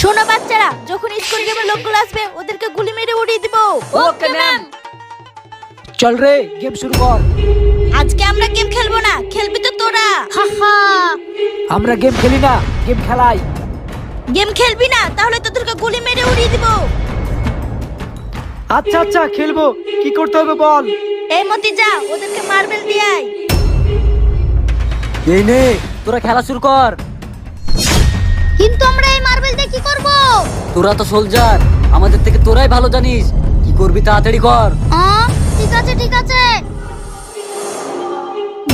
শোনো বাচ্চারা যখন স্কুল গেমের লোকগুলো আসবে ওদেরকে গুলি মেরে উড়িয়ে দিব। ওকে ম্যাম চল রে গেম শুরু কর। আজকে আমরা গেম খেলব না খেলবি তো তোরা। হা হা। আমরা গেম খেলি না গেম খেলাই। গেম খেলবি না তাহলে তোদেরকে গুলি মেরে উড়িয়ে দিব। আচ্ছা আচ্ছা খেলব। কি করতে হবে বল। এই মতি যা ওদেরকে মার্বেল দিয়ে আয়। এই নে তোরা খেলা শুরু কর। কিন্তু আমরা তোরা তো সোলজার আমাদের থেকে তোরাই ভালো জানিস। কি করবি তাড়াতাড়ি কর। ঠিক আছে ঠিক আছে।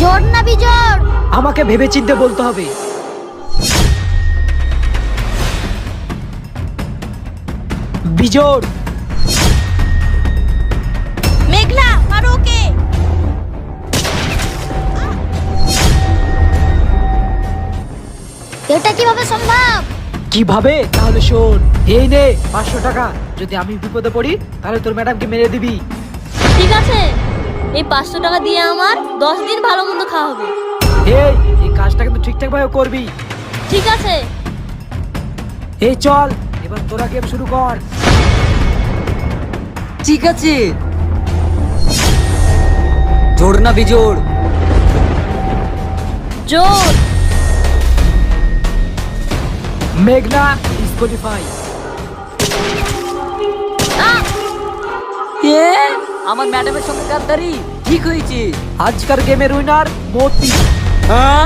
জোর না বিজোর। আমাকে ভেবে চিন্তে বলতে হবে। বিজোড় মেঘলা মারো ওকে। এটা কীভাবে সম্ভব? কীভাবে? তাহলে শোন এই নে পাঁচশো টাকা। যদি আমি বিপদে পড়ি তাহলে তোর ম্যাডামকে মেরে দিবি। ঠিক আছে। এই পাঁচশো টাকা দিয়ে আমার দশ দিন ভালো মন্দ খাওয়া হবে। এই এই কাজটা কিন্তু ঠিকঠাক ভাবে করবি। ঠিক আছে। এই চল এবার তোরা গেম শুরু কর। ঠিক আছে। জোড় না বিজোড়। জোর। মেঘনা ডিসকোয়ালিফাই এ আমার ম্যাডামের সঙ্গে গাদ্দারি। ঠিক হয়েছে। আজকার গেমের উইনার মতি। হ্যাঁ?